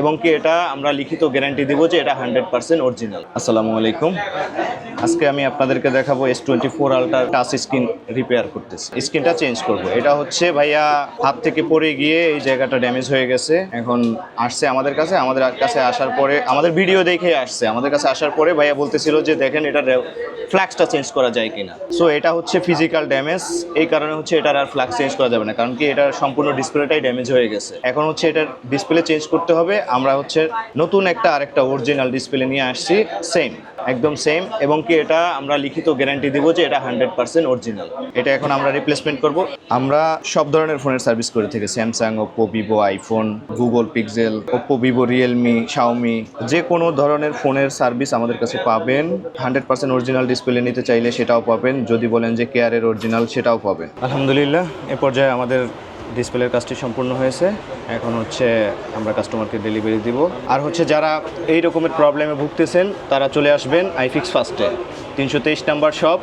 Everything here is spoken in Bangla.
এবং কি এটা আমরা লিখিত গ্যারান্টি দেবো যে এটা হান্ড্রেড পার্সেন্ট অরিজিনাল আসসালামু আলাইকুম। আজকে আমি আপনাদেরকে দেখাবো এস টোয়েন্টি ফোর আলট্রার টাচ স্ক্রিন রিপেয়ার করতেছি স্ক্রিনটা চেঞ্জ করব। এটা হচ্ছে ভাইয়া হাত থেকে পড়ে গিয়ে এই জায়গাটা ড্যামেজ হয়ে গেছে। এখন আসছে আমাদের কাছে। আমাদের কাছে আসার পরে, আমাদের ভিডিও দেখে আসছে। আমাদের কাছে আসার পরে ভাইয়া বলতেছিল যে, দেখেন, এটা ফ্ল্যাক্সটা চেঞ্জ করা যায় কিনা? সো এটা হচ্ছে ফিজিক্যাল ড্যামেজ এই কারণে হচ্ছে এটার আর ফ্ল্যাক্স চেঞ্জ করা যাবে না। কারণ কি, এটার সম্পূর্ণ ডিসপ্লেটাই ড্যামেজ হয়ে গেছে। এখন হচ্ছে এটার ডিসপ্লে চেঞ্জ করতে হবে। আমরা হচ্ছে নতুন একটা আরেকটা অরিজিনাল ডিসপ্লে নিয়ে আসছি। সেম একদম সেম এবং কি এটা আমরা লিখিত গ্যারান্টি দিব যে এটা হান্ড্রেড পার্সেন্ট অরিজিনাল এটা এখন আমরা রিপ্লেসমেন্ট করব। আমরা সব ধরনের ফোনের সার্ভিস করে থাকি Samsung Oppo Vivo iPhone Google Pixel Oppo Vivo Realme Xiaomi যে কোনো ধরনের ফোনের সার্ভিস আমাদের কাছে পাবেন। হান্ড্রেড পার্সেন্ট অরিজিনাল ডিসপ্লে নিতে চাইলে সেটাও পাবেন। যদি বলেন যে কেয়ারের অরিজিনাল সেটাও পাবেন। আলহামদুলিল্লাহ, এ পর্যায়ে আমাদের ডিসপ্লের কাজটি সম্পূর্ণ হয়েছে। এখন হচ্ছে আমরা কাস্টমারকে ডেলিভারি দিব। আর হচ্ছে যারা এই রকমের প্রবলেমে ভুগতেছেন, তারা চলে আসবেন আইফিক্স ফার্স্টে তিনশো তেইশ নাম্বার শপ